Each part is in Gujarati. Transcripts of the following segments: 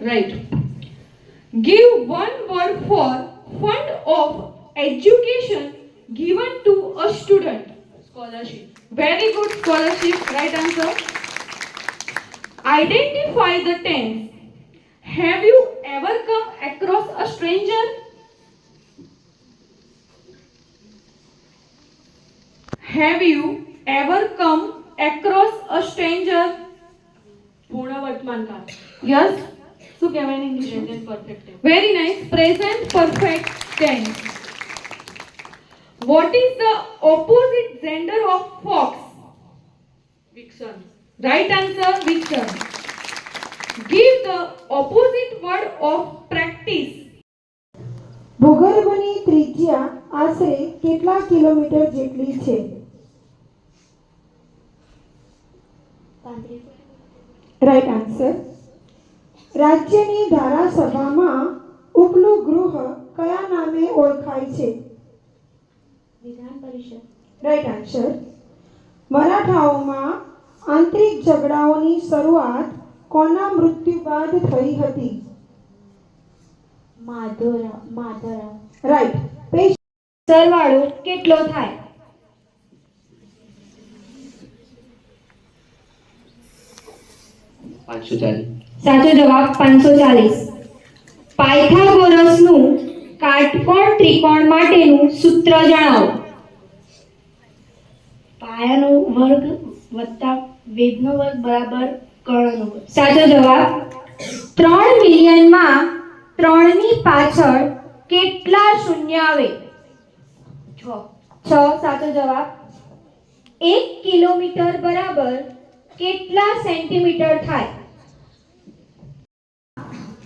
Right. Give one word for fund of education given to a student. Scholarship. Very good scholarship. Right answer. Identify the tense. Have you ever come across a stranger? Have you ever come across a stranger? પૂર્ણ વર્તમાન કાળ Yes. શું કહેવાય in English? Present perfect tense Very nice. Present perfect tense. What is the opposite gender of fox? Vixen Right answer, Vixen. Give the opposite word of practice. ભૂગર્ભની ત્રિજ્યા આશરે કેટલા કિલોમીટર જેટલી છે રાઈટ આન્સર રાજ્યની ધારાસભામાં ઉપલું ગૃહ કયા નામે ઓળખાય છે? વિધાન પરિષદ. રાઈટ આન્સર મરાઠાઓમાં આંતરિક ઝઘડાઓની શરૂઆત કોના મૃત્યુ બાદ થઈ હતી? માધોરા માધોરા. રાઈટ પેશ સરવાળો કેટલો થાય? પાંચસો ચાલીસ. સાચો જવાબ પાંચસો ચાલીસ. પાયથાગોરસનું કાટકોણ ત્રિકોણ માટેનું સૂત્ર જણાવો. પાયાનો વર્ગ વત્તા વેદનો વર્ગ બરાબર કર્ણનો વર્ગ. સાચો જવાબ ત્રણ મિલિયનમાં ત્રણની પાછળ કેટલા શૂન્ય આવે? છ. છ સાચો જવાબ. એક કિલોમીટર બરાબર કેટલા સેન્ટીમીટર થાય?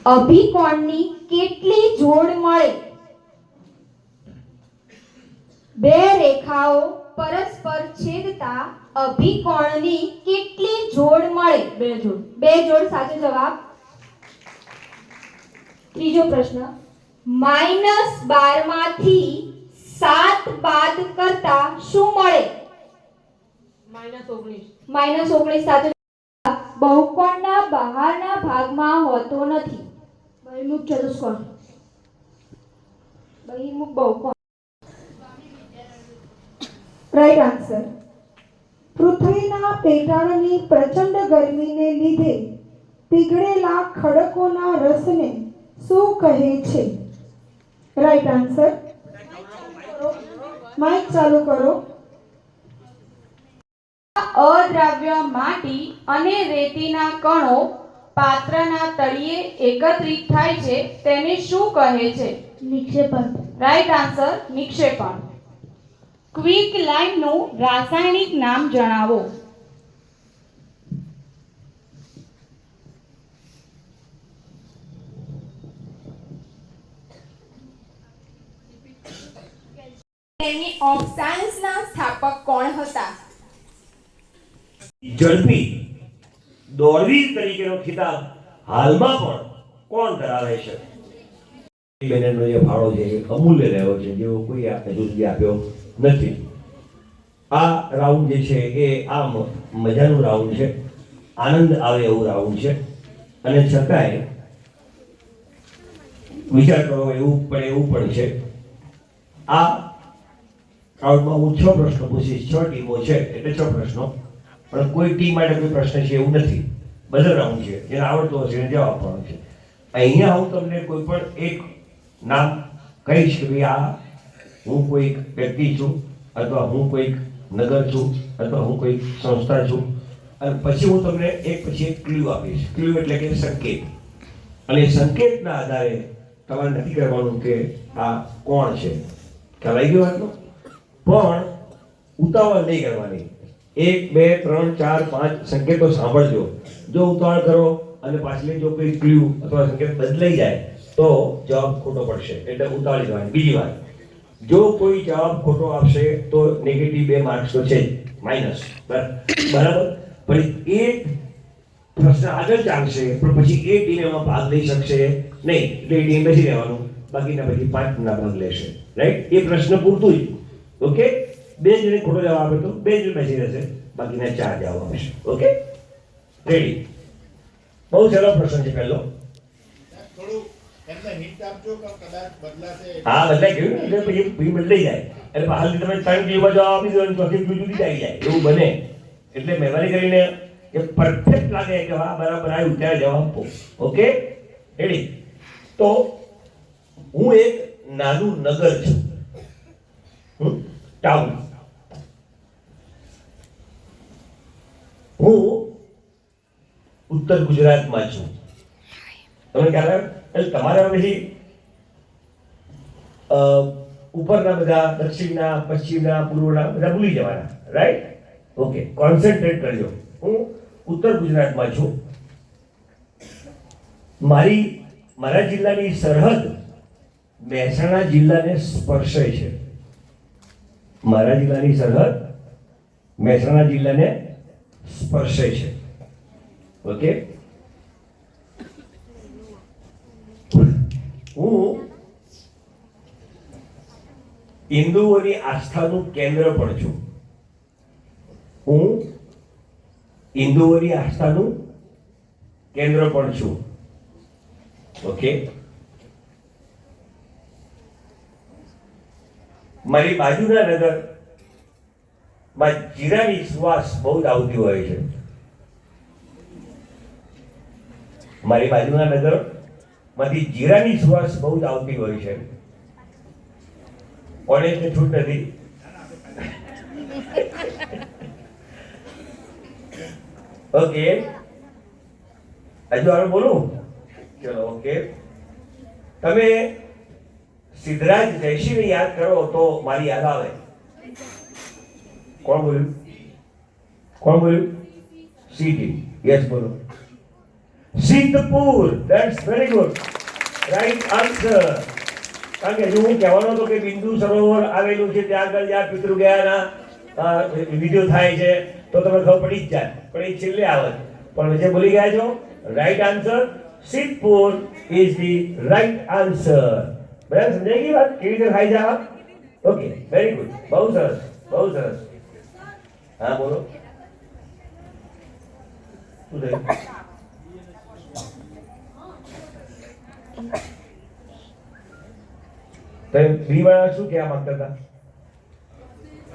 અભિકોણની કેટલી જોડ મળે? બે રેખાઓ પરસ્પર છેદતા અભિકોણની કેટલી જોડ મળે? બે જોડ. બે જોડ સાચો જવાબ. ત્રીજો પ્રશ્ન. માઇનસ બારમાંથી સાત બાદ કરતા શું મળે? માઇનસ ઓગણીસ. માઇનસ ઓગણીસ સાચો જવાબ. બહુકોણના બહારના ભાગમાં હોતો નથી. બહિર્મુખ ચતુષ્કોણ. બહિર્મુખ બહુકોણ. રાઈટ આન્સર પૃથ્વીના પેટાળની પ્રચંડ ગરમીને લીધે પીગળેલા ખડકોના રસને શું કહે છે? રાઈટ આન્સર માઇક ચાલુ કરો. અદ્રાવ્ય માટી અને રેતીના કણો પાત્રના તળિયે એકત્રિત થાય છે તેને શું કહે છે? નિક્ષેપણ રાઈટ આન્સર નિક્ષેપણ ક્વિક લાઇમનું રાસાયણિક નામ જણાવો. તેની ઓફ સાયન્સના સ્થાપક કોણ હતા? ઝડપી. દોડવીર તરીકેનો ખિતાબ હાલમાં પણ કોણ ધરાવે છે? બહેનનો જે ફાળો છે એ અમૂલ્ય રહ્યો છે, જેવો કોઈ આપણે સુધી આપ્યો નથી. આ રાઉન્ડ જે છે એ આ મજાનું રાઉન્ડ છે. આનંદ આવે એવું રાઉન્ડ છે. અને છતાંય વિચાર કરો એવું પણ એવું પણ છે. આ રાઉન્ડમાં હું છ પ્રશ્નો પૂછીશ, છ ટીમો છે, એટલે છ પ્રશ્નો. પણ કોઈ ટીમ માટે કોઈ પ્રશ્ન છે એવું નથી. બધા રાઉન્ડ છે. જેને આવડતો હશે એને જવાબ આપવાનો છે. અહીંયા હું તમને કોઈ પણ એક નામ કહીશ કે ભાઈ, આ હું કોઈક વ્યક્તિ છું અથવા હું કોઈક નગર છું અથવા હું કોઈક સંસ્થા છું. અને પછી હું તમને એક પછી એક ક્લ્યુ આપીશ. ક્લ્યુ એટલે કે સંકેત. અને સંકેતના આધારે તમારે નક્કી કરવાનું કે આ કોણ છે. ખ્યાલ આવી ગયો વાતનો? પણ ઉતાવળ નહીં કરવાની. એક, બે, ત્રણ, ચાર, પાંચ સંકેતો સાંભળજો. જો ઉતાવળ કરો અને પાછલી જો કોઈ ક્લ્યુ અથવા સંકેત બદલાઈ જાય, તો જવાબ ખોટો પડશે. એટલે ઉતાવળી જવાની. બીજી વાત. જો કોઈ જવાબ ખોટો આપશે, તો નેગેટિવ બે માર્ક્સ તો છે માઇનસ બરાબર? પણ એ પ્રશ્ન આગળ ચાલશે, પણ પછી એ ટીમ એમાં ભાગ લઈ શકશે નહીં. એટલે એ ટીમ બેસી રહેવાનું. બાકીના પછી પાંચ ના ભાગ લેશે. રાઈટ એ પ્રશ્ન પૂરતું જ. ઓકે બે જણે ખોટો જવાબ આપે તો બે જણ બેસી રહેશે. બાકીના ચાર જવાબ આપશે. ઓકે? રેડી બહુ સરળ પ્રશ્ન છે પહેલો. હા બદલાઈ ગયું એટલે પછી બદલાઈ જાય. એટલે હાલ તમે ત્રણ દિવસ જવાબ આપી દો પછી બીજું આવી જાય. એવું બને. એટલે મહેરબાની કરીને કે પરફેક્ટ લાગે કે હા બરાબર આવ્યું ત્યારે જવાબ આપો. ઓકે? રેડી તો હું એક નાનું નગર છું. ટાઉન હું ઉત્તર ગુજરાતમાં છું. તમને ખ્યાલ એટલે તમારા પછી ઉપરના બધા, દક્ષિણના, પશ્ચિમના, પૂર્વના બધા ભૂલી જવાના રાઈટ ઓકે કોન્સન્ટ્રેટ કરજો. હું ઉત્તર ગુજરાતમાં છું. મારી, મારા જિલ્લાની સરહદ મહેસાણા જિલ્લાને સ્પર્શે છે. મારા જિલ્લાની સરહદ મહેસાણા જિલ્લાને સ્પર્શે છે. ઓકે? હું હિન્દુઓની આસ્થાનું કેન્દ્ર પણ છું. હું હિન્દુઓની આસ્થાનું કેન્દ્ર પણ છું. ઓકે? મારી બાજુના નગર માં જીરાની શ્વાસ બહુ જ આવતી હોય છે. મારી બાજુના નગરમાંથી જીરાની શ્વાસ બહુ જ આવતી હોય છે. ઓરેન્જ ને છૂટ નથી? ઓકે. હજુ હવે બોલું? ચલો, ઓકે. તમે સિદ્ધરાજ જયસિંહને યાદ કરો તો મારી યાદ આવે. કોણ બોલ્યું કોણ બોલ્યું સીટી યસ બોલો. Siddhpur. That's very good right answer કારણ કે હજુ હું કહેવાનો હતો કે બિંદુ સરોવર આવેલું છે, ત્યાં આગળ જ્યાં પિતૃ ગયાના વીડિયો થાય છે, તો તમને ખબર પડી જ જાય. પણ એ છેલ્લે આવે. પણ જે બોલી ગયા છો right answer Siddhpur is the right answer બરાબર, સમજાઈ ગઈ વાત? કેવી રીતે થાય છે ઓકે વેરી ગુડ બહુ સરસ બહુ સરસ. હા, બોલો. શું કહેવા માંગતા હતા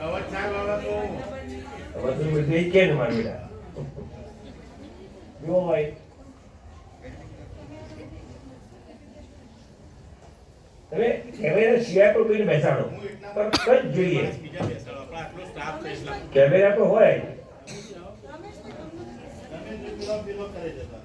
અવાજ ના આવે તો હવે તો એ ભાઈ તમે કેમેરા સિવાય પણ બેસાડો. પણ કઈ જોઈએ. કેમેરા તો હોય. રમેશ તો પેલો પેલો કરે જતા